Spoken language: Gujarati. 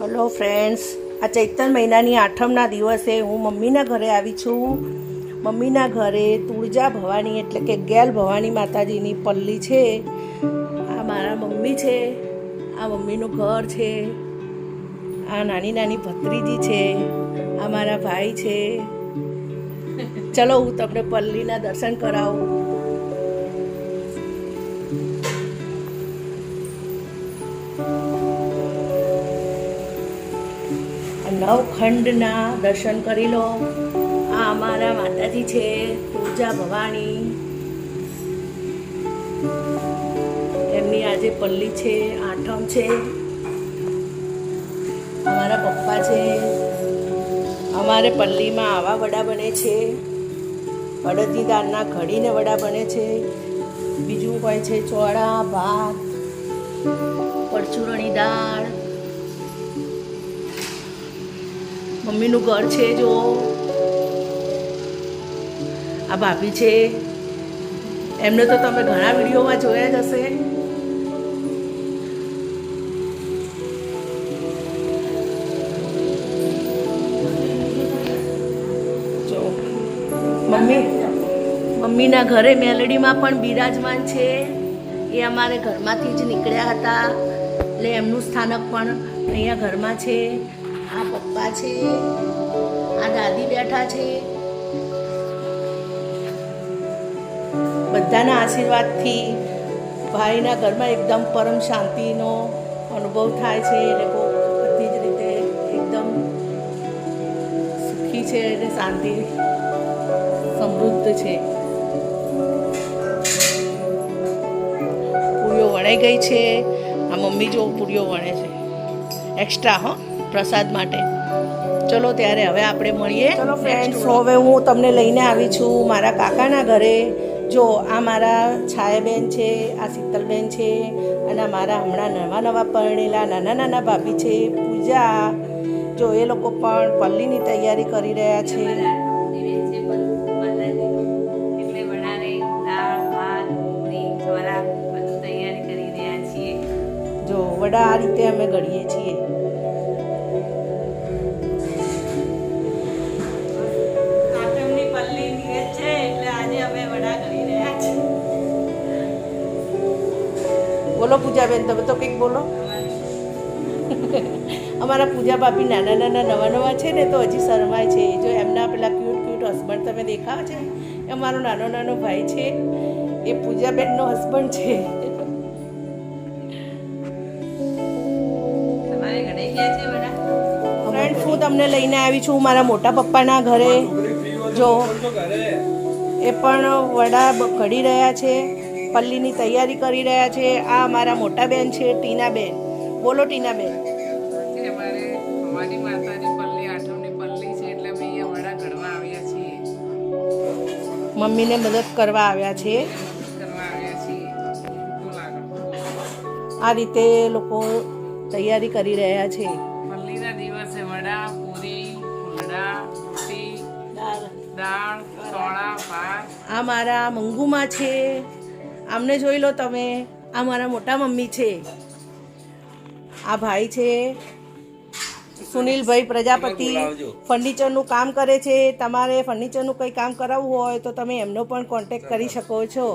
હલો ફ્રેન્ડ્સ આ ચૈતન મહિનાની આઠમના દિવસે હું મમ્મીના ઘરે આવી છું. મમ્મીના ઘરે તુળજા ભવાની એટલે કે ગેલ ભવાની માતાજીની પલ્લી છે. આ મારા મમ્મી છે. આ મમ્મીનું ઘર છે. આ નાની નાની ભત્રીજી છે. આ મારા ભાઈ છે. ચલો, હું તમને પલ્લીના દર્શન કરાવું. નવખંડના દર્શન કરી લો. આ અમારા માતાજી છે, પૂજા ભવાની એમની આજે પલ્લી છે, આઠમ છે. અમારા પપ્પા છે. અમારે પલ્લીમાં આવા વડા બને છે. અડદની દાળના ઘડીને વડા બને છે. બીજું હોય છે ચોળા, ભાત, પરચુરણી દાળ. મમ્મીનું ઘર છે, જો. આ ભાભી છે. એમને તો તમે ઘણા વિડીયોમાં જોયા જ હશે. મમ્મી, મમ્મીના ઘરે મેલડીમાં પણ બિરાજમાન છે. એ અમારે ઘરમાંથી જ નીકળ્યા હતા. એટલે એમનું સ્થાનક પણ અહીંયા ઘરમાં છે. આ પપ્પા છે, આ દાદી બેઠા છે. બધાના આશીર્વાદથી ભાઈના ઘરમાં એકદમ પરમ શાંતિનો અનુભવ થાય છે એ લોકો બધી જ રીતે એકદમ સુખી છે અને શાંતિ સમૃદ્ધ છે. પૂરીઓ વણાઈ ગઈ છે. આ મમ્મી જો પૂરીઓ વણે છે. એક્સ્ટ્રા હો. પ્રસાદ માટે. ચલો ત્યારે હવે આપણે મળીએ. ચલો ફ્રેન્ડ્સ હવે હું તમને લઈને આવી છું મારા કાકાના ઘરે. જો આ મારા છાયાબેન છે આ શીતલબેન છે અને મારા હમણાં નવા નવા પરણેલા નાના નાના ભાભી છે પૂજા. જો એ લોકો પણ પલ્લીની તૈયારી કરી રહ્યા છે. એટલે વડાને દાળ ભાત પૂરી બધું તૈયારી કરી રહ્યા છીએ. જો વડા આ રીતે અમે ઘડીએ છીએ. બોલો પૂજાબેન તમે તો કંઈક બોલો. અમારા પૂજા ભાભી નાના નાના નવા નવા છે ને તો હજી શરમાય છે. જો એમના પેલા ક્યુટ ક્યુટ હસબન્ડ તમે દેખાવ છે? એ મારો નાનો નાનો ભાઈ છે. એ પૂજાબેનનો હસબન્ડ છે. ફ્રેન્ડ્સ હું તમને લઈને આવી છું મારા મોટા પપ્પાના ઘરે. જો એ પણ વડા ઘડી રહ્યા છે. પલ્લીની તૈયારી કરી રહ્યા છે. આ મારા મોટા બેન છે ટીનાબેન બોલો ટીનાબેન બેન. ઘડવા આવ્યા છીએ. મમ્મીને મદદ કરવા આવ્યા છે. આ રીતે લોકો તૈયારી કરી રહ્યા છે. પલ્લીના દિવસે વડા પૂરી ફૂલડા દાળ. સોળા ભાત. આ મારા મંગુમાં છે. આમને જોઈ લો તમે આ મારા મોટા મમ્મી છે. આ ભાઈ છે. સુનિલભાઈ પ્રજાપતિ ફર્નિચરનું કામ કરે છે. તમારે ફર્નિચરનું કંઈ કામ કરાવવું હોય તો તમે એમનો પણ કોન્ટેક કરી શકો છો.